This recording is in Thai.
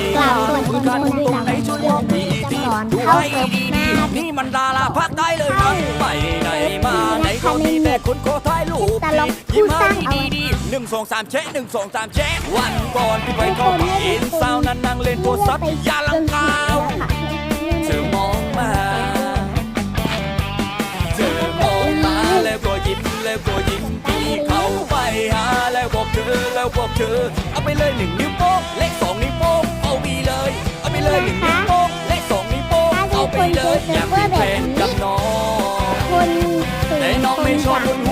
บกราบส่วัสดีคนดูหลังเรื่องจะสอนเข้าเซิร์ฟหน้านี่มันดาราภาคใต้เลยนะไปไหนมาไหนก็มีแต่คนโคถ่ายรูกผู้สร้างเอาไว้ดีหนึ่งสองสามเช็คหนึ่งสองสามเช็ควันก่อนพี่ไปเข้ามาอินสาวนั้นนั่งเล่นโทรศัพท์อยาลังกาวเธอมองมาเธอมองมาแล้วก็ยิ้มแล้วก็ยิ้มพี่เข้าไปหาแล้วบอกเธอแล้วบอกเธอเอาไปเลยหนึ่งนิ้วโป้ งเอาไปเลยอยากเป็นแฟนกับน้องคนสวยแต่น้องคนไม่ชอบดัคนง